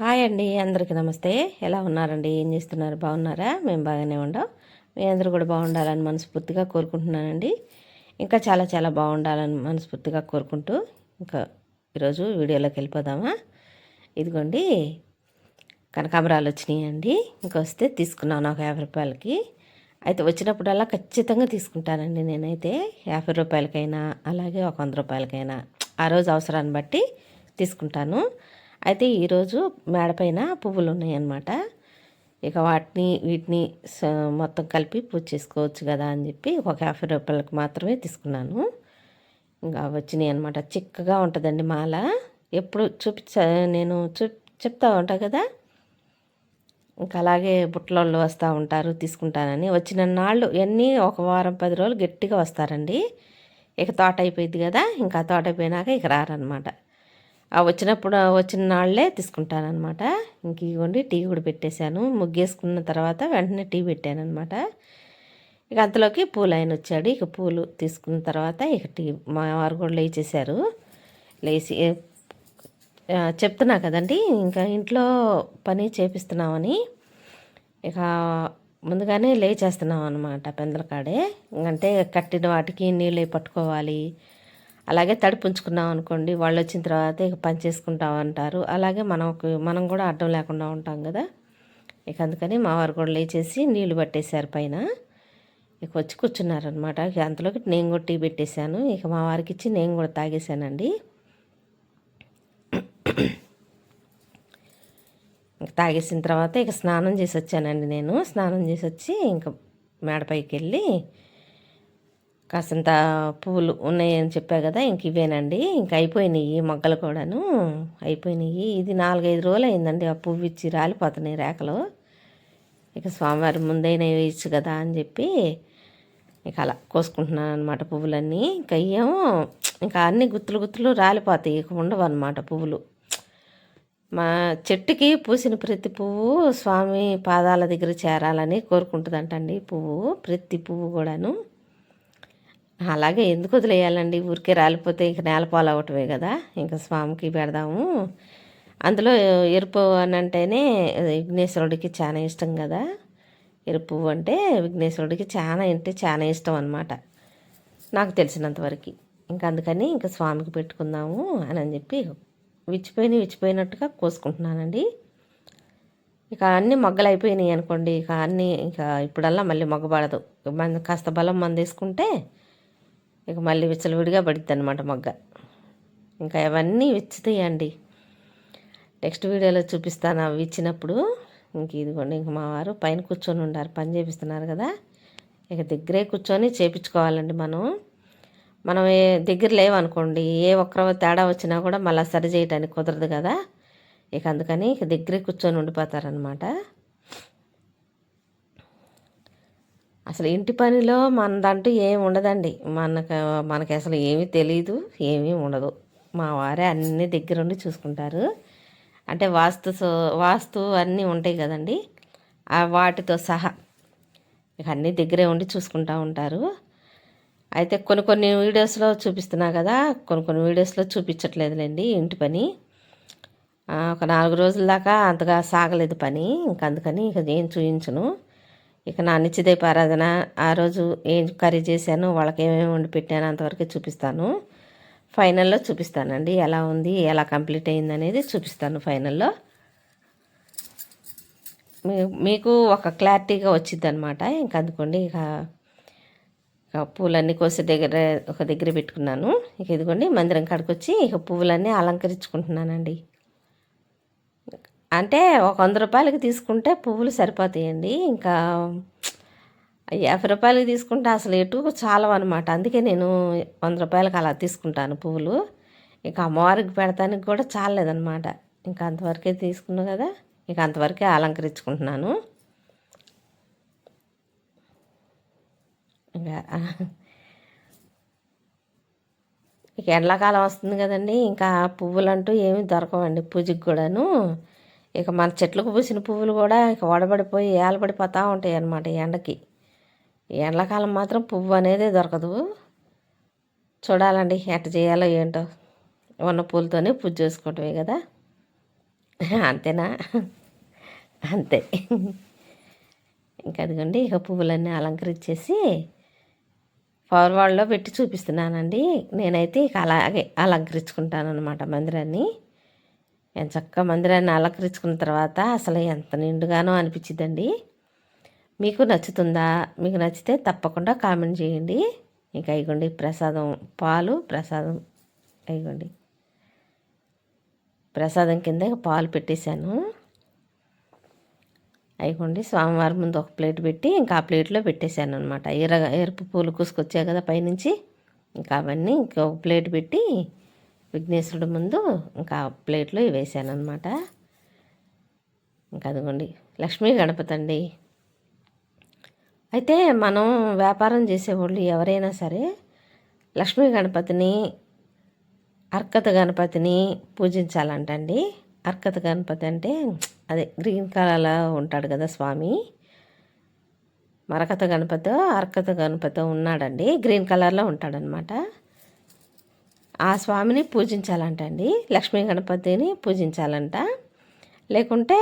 Hi అండి అందరికీ నమస్తే. ఎలా ఉన్నారండి? ఏం చేస్తున్నారు? బాగున్నారా? మేము బాగానే ఉండం. మీ అందరూ కూడా బాగుండాలని మనస్ఫూర్తిగా కోరుకుంటున్నానండి. ఇంకా చాలా చాలా బాగుండాలని మనస్ఫూర్తిగా కోరుకుంటూ ఇంకా ఈరోజు వీడియోలోకి వెళ్ళిపోదామా? ఇదిగోండి కనకాంబరాలు వచ్చినాయండి. ఇంకా వస్తే తీసుకున్నాను ఒక యాభై రూపాయలకి. అయితే వచ్చినప్పుడల్లా ఖచ్చితంగా తీసుకుంటానండి నేనైతే. యాభై రూపాయలకైనా అలాగే ఒక వంద రూపాయలకైనా. ఆ రోజు అవసరాన్ని బట్టి తీసుకుంటాను. అయితే ఈరోజు మేడపైన పువ్వులు ఉన్నాయన్నమాట ఇక వాటిని వీటిని మొత్తం కలిపి పూజ చేసుకోవచ్చు కదా అని చెప్పి ఒక యాభై రూపాయలకు మాత్రమే తీసుకున్నాను. ఇంకా వచ్చినాయి అనమాట చిక్కగా ఉంటుందండి మాల. ఎప్పుడు చూపించ నేను చూ చెప్తా ఉంటా కదా? ఇంకా అలాగే బుట్టలోళ్ళు వస్తూ ఉంటారు తీసుకుంటానని. వచ్చిన నాళ్ళు ఎన్ని ఒక వారం పది రోజులు గట్టిగా వస్తారండి. ఇక తోట అయిపోయింది కదా. ఇంకా తోట అయిపోయినాక ఇక రారనమాట ఆ వచ్చినప్పుడు వచ్చిన నాళ్ళే తీసుకుంటానమాట ఇంక ఇవ్వండి టీ కూడా పెట్టేశాను. ముగ్గేసుకున్న తర్వాత వెంటనే టీ పెట్టాను అనమాట ఇక అంతలోకి పూలు ఆయన వచ్చాడు. ఇక పూలు తీసుకున్న తర్వాత ఇక టీ మా వారు కూడా లేచేశారు. లేచి చెప్తున్నా కదండి ఇంకా ఇంట్లో పని చేపిస్తున్నామని. ఇక ముందుగానే లేచేస్తున్నాం అనమాట పెందలకాడే అంటే కట్టిన వాటికి నీళ్ళు పట్టుకోవాలి. అలాగే తడిపి ఉంచుకున్నాం అనుకోండి వాళ్ళు వచ్చిన తర్వాత ఇక పని చేసుకుంటాం అంటారు. అలాగే మనకు మనం కూడా అడ్డం లేకుండా ఉంటాం కదా. ఇక అందుకని మా వారు కూడా లేచేసి నీళ్ళు పట్టేశారు పైన. ఇక వచ్చి కూర్చున్నారనమాట అంతలోకి నేను కూడా టీ పెట్టేశాను. ఇక మా వారికి ఇచ్చి నేను కూడా తాగేశానండి. ఇంక తాగేసిన తర్వాత ఇక స్నానం చేసి వచ్చానండి నేను. స్నానం చేసి వచ్చి ఇంకా మేడపైకి వెళ్ళి కాసంత పువ్వులు ఉన్నాయని చెప్పా కదా ఇంక ఇవేనండి. ఇంక అయిపోయినాయి మొగ్గలు కూడాను. అయిపోయినాయి. ఇది నాలుగైదు రోజులు అయిందండి ఆ పువ్వు ఇచ్చి రాలిపోతున్నాయి రేఖలు. ఇక స్వామివారి ముందైనా వేయచ్చు కదా అని చెప్పి ఇక అలా కోసుకుంటున్నాను అనమాట పువ్వులన్నీ. ఇంకా ఏమో ఇంకా అన్ని గుత్తులు గుత్తులు రాలిపోతాయి ఇక ఉండవు అనమాట పువ్వులు. మా చెట్టుకి పూసిన ప్రతి పువ్వు స్వామి పాదాల దగ్గర చేరాలని కోరుకుంటుందంటండి పువ్వు ప్రతి పువ్వు కూడాను. అలాగే ఎందుకు వదిలేయాలండి? ఊరికే రాలిపోతే ఇంక నేలపాలు అవటమే కదా? ఇంకా స్వామికి పెడదాము. అందులో ఎరుపు అని అంటేనే విఘ్నేశ్వరుడికి చాలా ఇష్టం కదా? ఎరుపు పువ్వు అంటే విఘ్నేశ్వరుడికి చాలా అంటే చాలా ఇష్టం అనమాట నాకు తెలిసినంతవరకు ఇంకా అందుకని ఇంకా స్వామికి పెట్టుకుందాము అని అని చెప్పి విచ్చిపోయిన విచ్చిపోయినట్టుగా కోసుకుంటున్నానండి. ఇక అన్ని మొగ్గలు అయిపోయినాయి అనుకోండి. ఇక అన్నీ ఇంకా ఇప్పుడల్లా మళ్ళీ మొగ్గబడదు మన కాస్త బలం మంది వేసుకుంటే ఇక మళ్ళీ విచ్చలవిడిగా పడుద్ది అనమాట మగ్గ. ఇంకా అవన్నీ విచ్చుతాయండి. నెక్స్ట్ వీడియోలో చూపిస్తాను అవి ఇచ్చినప్పుడు ఇంక ఇదిగోండి ఇంక మా వారు పైన కూర్చొని ఉండారు పని చేపిస్తున్నారు కదా. ఇక దగ్గరే కూర్చొని చేపించుకోవాలండి మనం. మనం ఏ దగ్గర లేవనుకోండి ఏ ఒక్కరో తేడా వచ్చినా కూడా మళ్ళీ సరి చేయడానికి కుదరదు కదా. ఇక అందుకని ఇక దగ్గరే కూర్చొని ఉండిపోతారనమాట అసలు ఇంటి పనిలో మనదంటూ ఏమి ఉండదండి. మనకు మనకి అసలు ఏమీ తెలియదు ఏమీ ఉండదు. మా వారే అన్ని దగ్గరుండి చూసుకుంటారు. అంటే వాస్తు వాస్తు అన్నీ ఉంటాయి కదండి. వాటితో సహా ఇక అన్నీ దగ్గరే ఉండి చూసుకుంటూ ఉంటారు. అయితే కొన్ని కొన్ని వీడియోస్లో చూపిస్తున్నా కదా కొన్ని కొన్ని వీడియోస్లో చూపించట్లేదులేండి ఇంటి పని. ఒక నాలుగు రోజుల దాకా అంతగా సాగలేదు పని. ఇంక అందుకని ఇక ఏం చూపించను ఇక నా నిత్యదైపు ఆరాధన ఆ రోజు ఏం కర్రీ చేశాను వాళ్ళకి ఏమేమి వండి పెట్టాను అంతవరకే చూపిస్తాను. ఫైనల్లో చూపిస్తానండి ఎలా ఉంది ఎలా కంప్లీట్ అయింది అనేది చూపిస్తాను ఫైనల్లో. మీ- మీకు ఒక క్లారిటీగా వచ్చింది అనమాట ఇంక అందుకోండి ఇక ఇక పూలన్నీ కోసి దగ్గర ఒక దగ్గర పెట్టుకున్నాను. ఇక ఇదిగోండి మందిరం కాడికి వచ్చి ఇక పువ్వులన్నీ అలంకరించుకుంటున్నానండి. అంటే ఒక వంద రూపాయలకి తీసుకుంటే పువ్వులు సరిపోతాయండి. ఇంకా యాభై రూపాయలకి తీసుకుంటే అసలు ఎటు చాలవు అనమాట అందుకే నేను వంద రూపాయలకి అలా తీసుకుంటాను పువ్వులు. ఇంకా అమ్మవారికి పెడతానికి కూడా చాలేదన్నమాట ఇంకా అంతవరకే తీసుకున్నా కదా ఇంకా అంతవరకే అలంకరించుకుంటున్నాను. ఇంకా ఇక ఎండాకాలం వస్తుంది కదండి ఇంకా పువ్వులంటూ ఏమీ దొరకవండి పూజకి కూడాను. ఇక మన చెట్లకు పూసిన పువ్వులు కూడా ఇక వడబడిపోయి ఏలబడిపోతూ ఉంటాయి అన్నమాట ఎండకి. ఎండాకాలం మాత్రం పువ్వు అనేది దొరకదు. చూడాలండి ఎట్ట చేయాలో ఏంటో. ఉన్న పూలతోనే పూజ చేసుకోవటమే కదా. అంతేనా? అంతే. ఇంకా అదిగోండి ఇక పువ్వులన్నీ అలంకరించేసి ఫార్వర్డ్లో పెట్టి చూపిస్తున్నానండి. నేనైతే ఇక అలాగే అలంకరించుకుంటాను అనమాట మందిరాన్ని. ఎంత చక్కగా మందిరాన్ని అలంకరించుకున్న తర్వాత అసలు ఎంత నిండుగానో అనిపించిందండి మీకు నచ్చుతుందా? మీకు నచ్చితే తప్పకుండా కామెంట్ చేయండి. ఇంకా ఇగోండి ప్రసాదం పాలు ప్రసాదం ఇగోండి ప్రసాదం కింద పాలు పెట్టేశాను. అయిపోండి స్వామివారి ముందు ఒక ప్లేట్ పెట్టి ఇంకా ఆ ప్లేట్లో పెట్టేశాను అనమాట ఎర్ర ఎరుపు పూలు కూసుకొచ్చాయి కదా పైనుంచి. ఇంకా అవన్నీ ఇంకొక ప్లేట్ పెట్టి విఘ్నేశ్వరుడు ముందు ఇంకా ప్లేట్లో వేసాను అనమాట ఇంకా అదిగోండి లక్ష్మీ గణపతి అండి. అయితే మనం వ్యాపారం చేసేవాళ్ళు ఎవరైనా సరే లక్ష్మీ గణపతిని అర్కత గణపతిని పూజించాలంటండి. అర్కత గణపతి అంటే అదే గ్రీన్ కలర్లో ఉంటాడు కదా స్వామి. మరకత గణపతి అర్కత గణపతి ఉన్నాడండి. గ్రీన్ కలర్లో ఉంటాడనమాట ఆ స్వామిని పూజించాలంట అండి లక్ష్మీ గణపతిని పూజించాలంట. లేకుంటే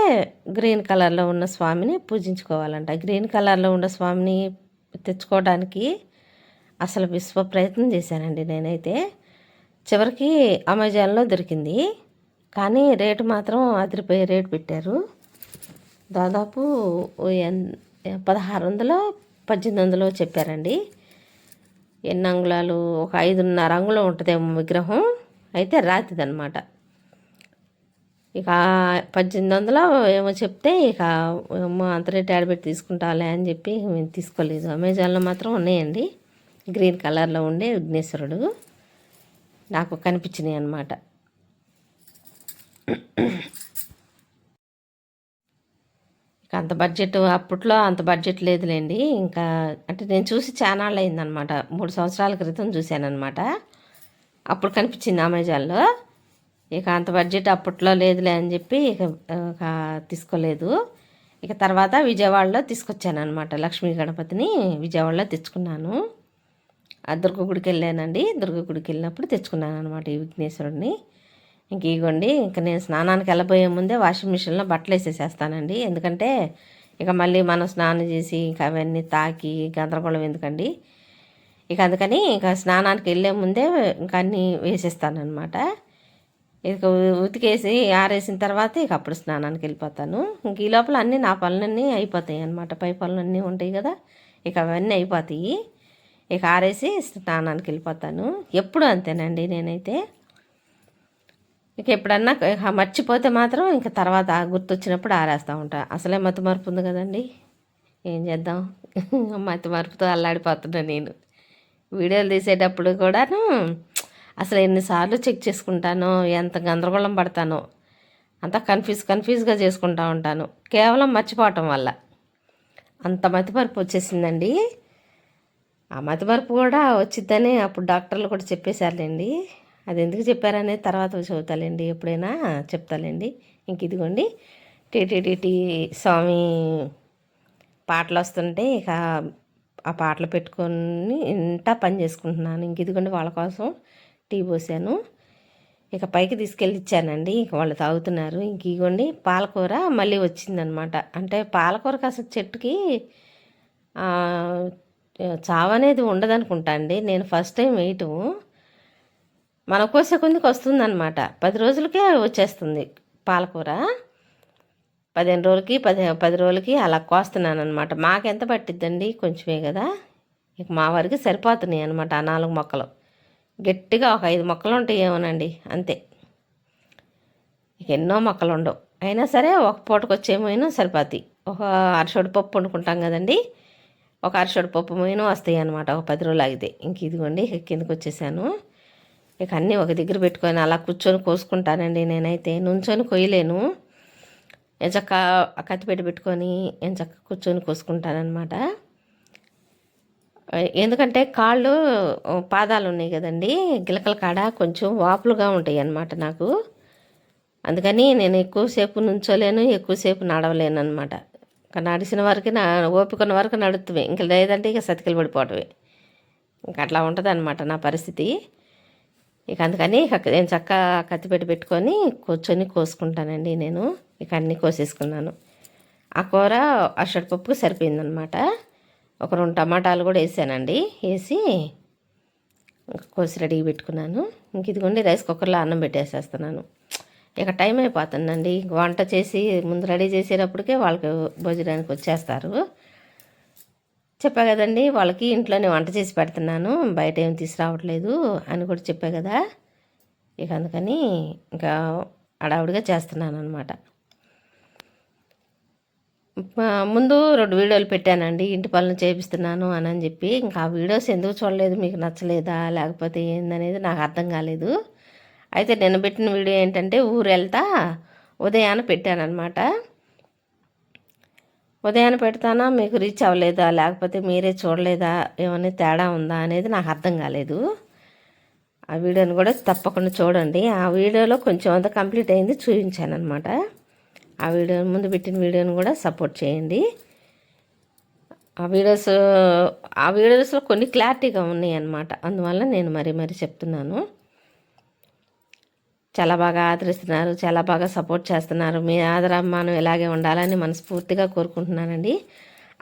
గ్రీన్ కలర్లో ఉన్న స్వామిని పూజించుకోవాలంట. గ్రీన్ కలర్లో ఉన్న స్వామిని తెచ్చుకోవడానికి అసలు విశ్వ ప్రయత్నం చేశానండి నేనైతే. చివరికి అమెజాన్లో దొరికింది. కానీ రేటు మాత్రం అదిరిపోయే రేటు పెట్టారు. దాదాపు పదహారు వందలు పద్దెనిమిది వందలు చెప్పారండి. ఎన్ని అంగుళాలు ఒక ఐదున్నర అంగుళం ఉంటుందేమో విగ్రహం. అయితే రాతిదనమాట ఇక పద్దెనిమిది వందల ఏమో చెప్తే ఇక ఏమో అంత రేట్ ఆడబెట్టి తీసుకుంటాలే అని చెప్పి మేము తీసుకోలేదు. అమెజాన్లో మాత్రం ఉన్నాయండి. గ్రీన్ కలర్లో ఉండే విఘ్నేశ్వరుడు. నాకు కనిపించినాయి అన్నమాట ఇక అంత బడ్జెట్ అప్పట్లో అంత బడ్జెట్ లేదులేండి. ఇంకా అంటే నేను చూసి చాలా అయిందనమాట. మూడు సంవత్సరాల క్రితం చూశానమాట అప్పుడు కనిపించింది అమెజాన్లో. ఇక అంత బడ్జెట్ అప్పట్లో లేదులే అని చెప్పి ఇక ఇక తీసుకోలేదు. ఇక తర్వాత విజయవాడలో తీసుకొచ్చాను అనమాట లక్ష్మీ గణపతిని విజయవాడలో తెచ్చుకున్నాను. ఆ దుర్గ గుడికి వెళ్ళానండి. దుర్గ గుడికి వెళ్ళినప్పుడు తెచ్చుకున్నాను అనమాట ఈ విఘ్నేశ్వరుడిని ఇంక ఇగోండి ఇంక నేను స్నానానికి వెళ్ళబోయే ముందే వాషింగ్ మిషన్లో బట్టలు వేసేసేస్తానండి. ఎందుకంటే ఇక మళ్ళీ మనం స్నానం చేసి ఇంక అవన్నీ తాకి గందరగోళం ఎందుకండి? ఇక అందుకని ఇంకా స్నానానికి వెళ్ళే ముందే ఇంక అన్నీ వేసేస్తానమాట ఇక ఉతికేసి ఆరేసిన తర్వాత ఇక అప్పుడు స్నానానికి వెళ్ళిపోతాను. ఇంక ఈ లోపల అన్నీ నా పనులన్నీ అయిపోతాయి అనమాట పై పనులన్నీ ఉంటాయి కదా ఇక అవన్నీ అయిపోతాయి. ఇక ఆరేసి స్నానానికి వెళ్ళిపోతాను. ఎప్పుడు అంతేనండి నేనైతే. ఇక ఎప్పుడన్నా మర్చిపోతే మాత్రం ఇంక తర్వాత గుర్తొచ్చినప్పుడు ఆరేస్తూ ఉంటా. అసలే మతి మరుపు ఉంది కదండి. ఏం చేద్దాం? మతి మరుపుతో అల్లాడిపోతున్నా నేను. వీడియోలు తీసేటప్పుడు కూడాను అసలు ఎన్నిసార్లు చెక్ చేసుకుంటానో ఎంత గందరగోళం పడతానో అంతా కన్ఫ్యూజ్ కన్ఫ్యూజ్గా చేసుకుంటూ ఉంటాను. కేవలం మర్చిపోవటం వల్ల. అంత మతిమరుపు వచ్చేసిందండి. ఆ మతిమరుపు కూడా వచ్చిద్దని అప్పుడు డాక్టర్లు కూడా చెప్పేశారులేండి. అది ఎందుకు చెప్పారనేది తర్వాత చదువుతాలండి ఎప్పుడైనా చెప్తాలండి. ఇంక ఇదిగోండి టీటీడీటీ స్వామి పాటలు వస్తుంటే ఇక ఆ పాటలు పెట్టుకొని ఇంత పని చేసుకుంటున్నాను. ఇంక ఇదిగోండి వాళ్ళ కోసం టీ పోసాను. ఇక పైకి తీసుకెళ్ళి ఇచ్చానండి ఇక వాళ్ళు తాగుతున్నారు. ఇంక ఇగోండి పాలకూర మళ్ళీ వచ్చిందనమాట. అంటే పాలకూర అసలు చెట్టుకి చావనేది ఉండదనుకుంటా అండి. నేను ఫస్ట్ టైం వేయటం. మన కోసే కొందికి వస్తుందన్నమాట. పది రోజులకే వచ్చేస్తుంది పాలకూర. పదిహేను రోజులకి పది పది రోజులకి అలా కోస్తున్నాను అనమాట మాకెంత పట్టిద్దండి? కొంచెమే కదా. ఇక మా వారికి సరిపోతున్నాయి అనమాట ఆ నాలుగు మొక్కలు. గట్టిగా ఒక ఐదు మొక్కలు ఉంటాయి ఏమోనండి అంతే. ఇక ఎన్నో మొక్కలు ఉండవు. అయినా సరే ఒక పూటకు వచ్చేమోయినా సరిపోతాయి. ఒక అరసోడి పప్పు వండుకుంటాం కదండి. ఒక అరసోడి పప్పు మొయిన వస్తాయి అనమాట ఒక పది రోజులు ఆగితే. ఇంక ఇదిగోండి కిందకు వచ్చేసాను ఇక అన్నీ ఒక దగ్గర పెట్టుకొని అలా కూర్చొని కోసుకుంటానండి నేనైతే. నుంచొని కొయ్యలేను. ఎంచక్క కత్తిపెట్టి పెట్టుకొని ఎంచక్క కూర్చొని కోసుకుంటానమాట ఎందుకంటే కాళ్ళు పాదాలు ఉన్నాయి కదండి గిలకల కాడ కొంచెం వాపులుగా ఉంటాయి అన్నమాట నాకు. అందుకని నేను ఎక్కువసేపు నుంచోలేను ఎక్కువసేపు నడవలేను అనమాట నడిచిన వరకు నా ఓపికన్న వరకు నడుతువే ఇంకా లేదంటే ఇక సతికిలు పడిపోవటమే ఇంకా అట్లా ఉంటుంది అనమాట నా పరిస్థితి. ఇక అందుకని ఇక నేను చక్క కత్తిపెట్టి పెట్టుకొని కూర్చొని కోసుకుంటానండి నేను. ఇక అన్నీ కోసేసుకున్నాను. ఆ కూర అషడపప్పుకు సరిపోయిందనమాట. ఒక రెండు టమాటాలు కూడా వేసానండి. వేసి కోసి రెడీ పెట్టుకున్నాను. ఇంక ఇదిగోండి రైస్ కుక్కర్లో అన్నం పెట్టేసేస్తున్నాను. ఇక టైం అయిపోతుందండి. వంట చేసి ముందు రెడీ చేసేటప్పటికే వాళ్ళకి భోజనానికి వచ్చేస్తారు. చెప్పా కదండి వాళ్ళకి ఇంట్లోనే వంట చేసి పెడుతున్నాను బయట ఏం తీసుకురావట్లేదు అని కూడా చెప్పా కదా. ఇక అందుకని ఇంకా అడావుడిగా చేస్తున్నాను అనమాట ముందు రెండు వీడియోలు పెట్టానండి ఇంటి పనులు చేపిస్తున్నాను అని అని చెప్పి. ఇంకా ఆ వీడియోస్ ఎందుకు చూడలేదు మీకు నచ్చలేదా లేకపోతే ఏందనేది నాకు అర్థం కాలేదు. అయితే నేను పెట్టిన వీడియో ఏంటంటే ఊరు వెళ్తా ఉదయాన పెట్టానమాట ఉదయాన్నే పెడతానా? మీకు రీచ్ అవ్వలేదా? లేకపోతే మీరే చూడలేదా? ఏమైనా తేడా ఉందా అనేది నాకు అర్థం కాలేదు. ఆ వీడియోని కూడా తప్పకుండా చూడండి. ఆ వీడియోలో కొంచెం అంత కంప్లీట్ అయింది చూపించాను అనమాట ఆ వీడియో ముందు పెట్టిన వీడియోని కూడా సపోర్ట్ చేయండి. ఆ వీడియోస్ ఆ వీడియోస్లో కొన్ని క్లారిటీగా ఉన్నాయి అన్నమాట అందువల్ల నేను మరీ మరీ చెప్తున్నాను. చాలా బాగా ఆదరిస్తున్నారు చాలా బాగా సపోర్ట్ చేస్తున్నారు. మీ ఆదరాభిమానం ఇలాగే ఉండాలని మనస్ఫూర్తిగా కోరుకుంటున్నానండి.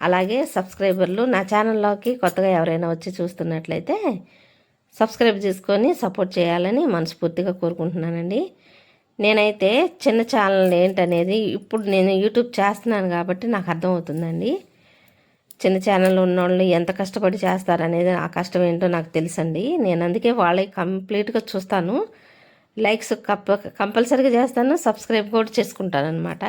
అలాగే సబ్స్క్రైబర్లు నా ఛానల్లోకి కొత్తగా ఎవరైనా వచ్చి చూస్తున్నట్లయితే సబ్స్క్రైబ్ చేసుకొని సపోర్ట్ చేయాలని మనస్ఫూర్తిగా కోరుకుంటున్నానండి. నేనైతే చిన్న ఛానల్ ఏంటనేది ఇప్పుడు నేను యూట్యూబ్ చేస్తున్నాను కాబట్టి నాకు అర్థమవుతుందండి. చిన్న ఛానల్ ఉన్నోళ్ళు ఎంత కష్టపడి చేస్తారనేది ఆ కష్టం ఏంటో నాకు తెలుసండి. నేను అందుకే వాళ్ళకి కంప్లీట్గా చూస్తాను. లైక్స్ కప్ కంపల్సరీగా చేస్తాను సబ్స్క్రైబ్ కూడా చేసుకుంటాను అనమాట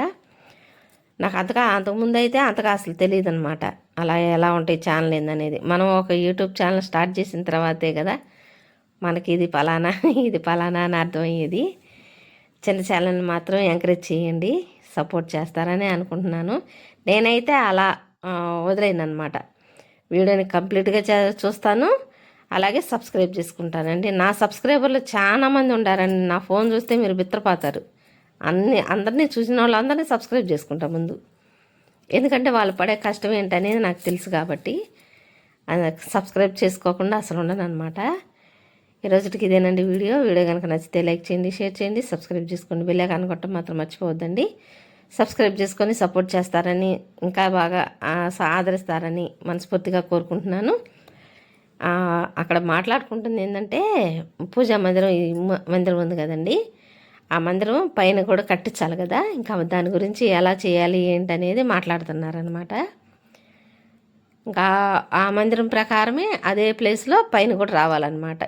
నాకు అంతగా అంతకుముందు అయితే అంతగా అసలు తెలియదు అనమాట అలా ఎలా ఉంటాయి ఛానల్ ఏందనేది. మనం ఒక యూట్యూబ్ ఛానల్ స్టార్ట్ చేసిన తర్వాతే కదా మనకి ఇది పలానా ఇది పలానా అని అర్థమయ్యేది. చిన్న ఛానల్ మాత్రం ఎంకరేజ్ చేయండి సపోర్ట్ చేస్తారని అనుకుంటున్నాను. నేనైతే అలా వదిలేను అనమాట వీడియోని కంప్లీట్గా చూస్తాను. అలాగే సబ్స్క్రైబ్ చేసుకుంటానండి. నా సబ్స్క్రైబర్లు చాలా మంది ఉండారండి. నా ఫోన్ చూస్తే మీరు బిత్రపోతారు. అన్ని అందరినీ చూసిన వాళ్ళందరినీ సబ్స్క్రైబ్ చేసుకుంటా ముందు. ఎందుకంటే వాళ్ళు పడే కష్టం ఏంటనేది నాకు తెలుసు కాబట్టి సబ్స్క్రైబ్ చేసుకోకుండా అసలు ఉండను అనమాట ఈరోజుకి ఇదేనండి వీడియో. వీడియో కనుక నచ్చితే లైక్ చేయండి షేర్ చేయండి సబ్స్క్రైబ్ చేసుకోండి బిల్లే కనుగొట్టం మాత్రం మర్చిపోవద్దండి. సబ్స్క్రైబ్ చేసుకొని సపోర్ట్ చేస్తారని ఇంకా బాగా ఆదరిస్తారని మనస్ఫూర్తిగా కోరుకుంటున్నాను. అక్కడ మాట్లాడుకుంటుంది ఏంటంటే పూజా మందిరం ఈ మందిరం ఉంది కదండి. ఆ మందిరం పైన కూడా కట్టించాలి కదా. ఇంకా దాని గురించి ఎలా చేయాలి ఏంటనేది మాట్లాడుతున్నారనమాట ఇంకా ఆ మందిరం ప్రకారమే అదే ప్లేస్లో పైన కూడా రావాలన్నమాట.